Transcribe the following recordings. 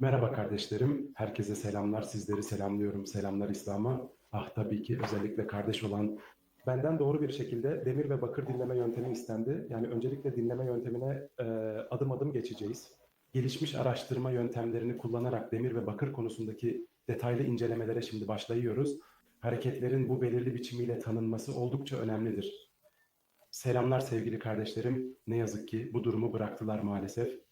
Merhaba kardeşlerim, herkese selamlar, sizleri selamlıyorum, selamlar İslam'a. Ah tabii ki özellikle kardeş olan, benden doğru bir şekilde demir ve bakır dinleme yöntemi istendi. Yani öncelikle dinleme yöntemine e, adım adım geçeceğiz. Gelişmiş araştırma yöntemlerini kullanarak demir ve bakır konusundaki detaylı incelemelere şimdi başlıyoruz. Hareketlerin bu belirli biçimiyle tanınması oldukça önemlidir. Selamlar sevgili kardeşlerim, ne yazık ki bu durumu bıraktılar maalesef.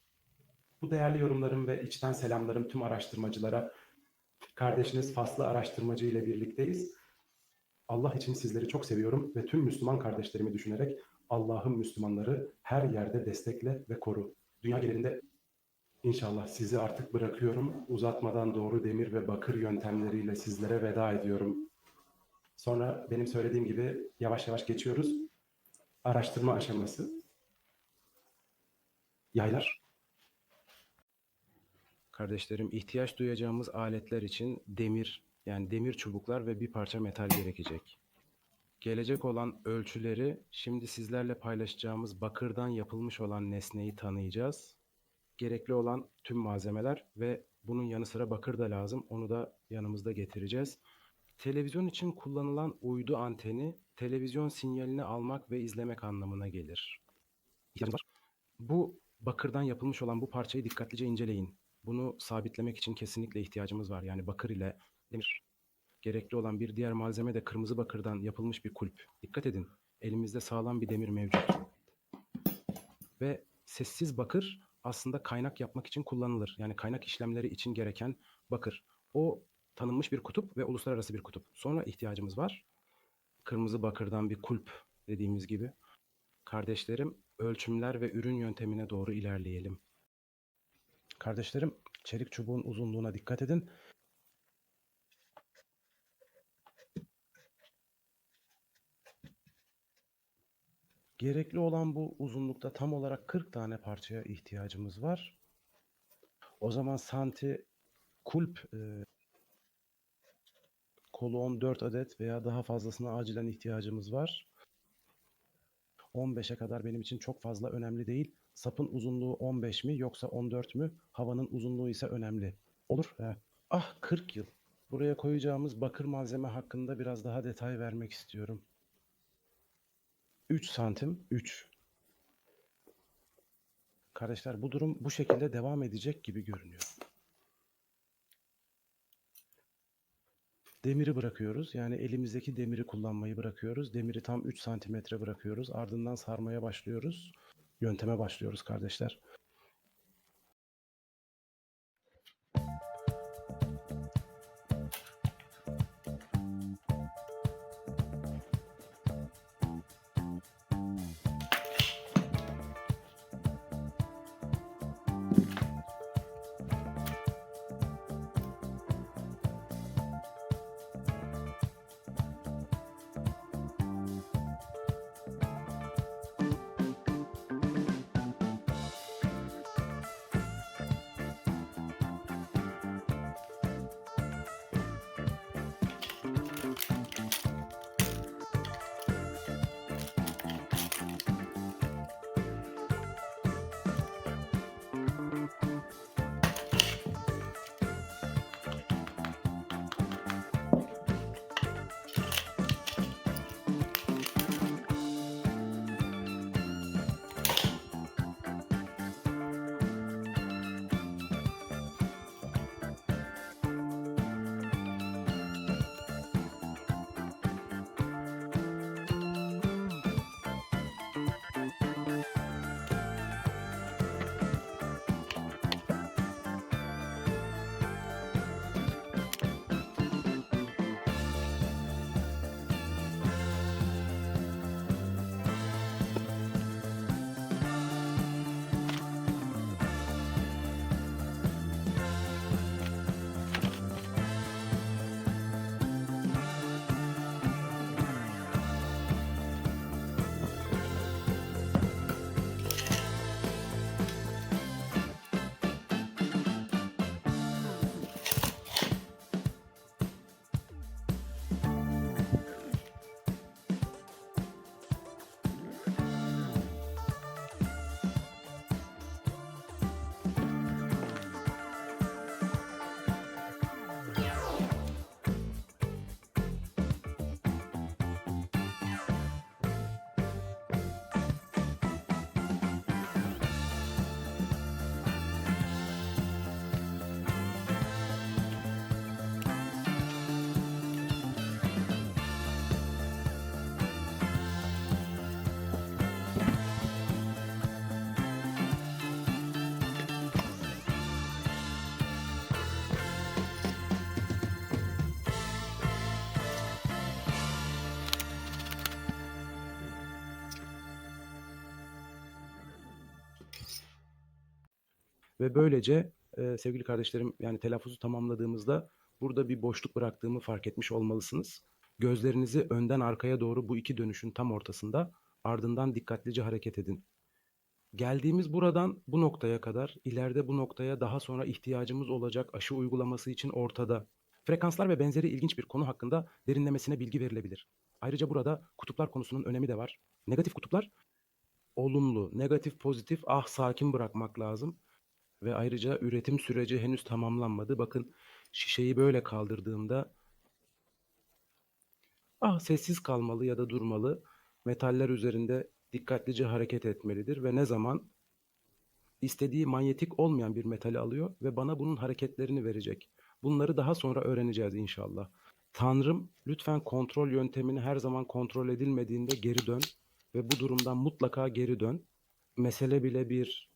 Bu değerli yorumlarım ve içten selamlarım tüm araştırmacılara. Kardeşiniz Faslı Araştırmacı ile birlikteyiz. Allah için sizleri çok seviyorum ve tüm Müslüman kardeşlerimi düşünerek Allah'ın Müslümanları her yerde destekle ve koru. Dünya genelinde inşallah sizi artık bırakıyorum. Uzatmadan doğru demir ve bakır yöntemleriyle sizlere veda ediyorum. Sonra benim söylediğim gibi yavaş yavaş geçiyoruz. Araştırma aşaması. Yaylar. Kardeşlerim ihtiyaç duyacağımız aletler için demir yani demir çubuklar ve bir parça metal gerekecek. Gelecek olan ölçüleri şimdi sizlerle paylaşacağımız bakırdan yapılmış olan nesneyi tanıyacağız. Gerekli olan tüm malzemeler ve bunun yanı sıra bakır da lazım. Onu da yanımızda getireceğiz. Televizyon için kullanılan uydu anteni televizyon sinyalini almak ve izlemek anlamına gelir. Bu bakırdan yapılmış olan bu parçayı dikkatlice inceleyin. Bunu sabitlemek için kesinlikle ihtiyacımız var. Yani bakır ile demir. Gerekli olan bir diğer malzeme de kırmızı bakırdan yapılmış bir kulp. Dikkat edin. Elimizde sağlam bir demir mevcut. Ve sessiz bakır aslında kaynak yapmak için kullanılır. Yani kaynak işlemleri için gereken bakır. O tanınmış bir kutup ve uluslararası bir kutup. Sonra ihtiyacımız var. Kırmızı bakırdan bir kulp dediğimiz gibi. Kardeşlerim ölçümler ve ürün yöntemine doğru ilerleyelim. Kardeşlerim, çelik çubuğun uzunluğuna dikkat edin. Gerekli olan bu uzunlukta tam olarak 40 tane parçaya ihtiyacımız var. O zaman santi kulp e, kolu 14 adet veya daha fazlasına acilen ihtiyacımız var. 15'e kadar benim için çok fazla önemli değil. Sapın uzunluğu 15 mi yoksa 14 mü? Havanın uzunluğu ise önemli. Olur. He. Ah 40 yıl. Buraya koyacağımız bakır malzeme hakkında biraz daha detay vermek istiyorum. 3 santim 3. Kardeşler bu durum bu şekilde devam edecek gibi görünüyor. Demiri bırakıyoruz. Yani elimizdeki demiri kullanmayı bırakıyoruz. Demiri tam 3 santimetre bırakıyoruz. Ardından sarmaya başlıyoruz. Yönteme başlıyoruz kardeşler. Ve böylece e, sevgili kardeşlerim yani telaffuzu tamamladığımızda burada bir boşluk bıraktığımı fark etmiş olmalısınız. Gözlerinizi önden arkaya doğru bu iki dönüşün tam ortasında ardından dikkatlice hareket edin. Geldiğimiz buradan bu noktaya kadar, ileride bu noktaya daha sonra ihtiyacımız olacak aşı uygulaması için ortada. Frekanslar ve benzeri ilginç bir konu hakkında derinlemesine bilgi verilebilir. Ayrıca burada kutuplar konusunun önemi de var. Negatif kutuplar olumlu, negatif pozitif ah sakin bırakmak lazım. Ve ayrıca üretim süreci henüz tamamlanmadı. Bakın şişeyi böyle kaldırdığımda ah sessiz kalmalı ya da durmalı. Metaller üzerinde dikkatlice hareket etmelidir ve ne zaman istediği manyetik olmayan bir metali alıyor ve bana bunun hareketlerini verecek. Bunları daha sonra öğreneceğiz inşallah. Tanrım lütfen kontrol yöntemini her zaman kontrol edilmediğinde geri dön ve bu durumdan mutlaka geri dön. Mesele bile bir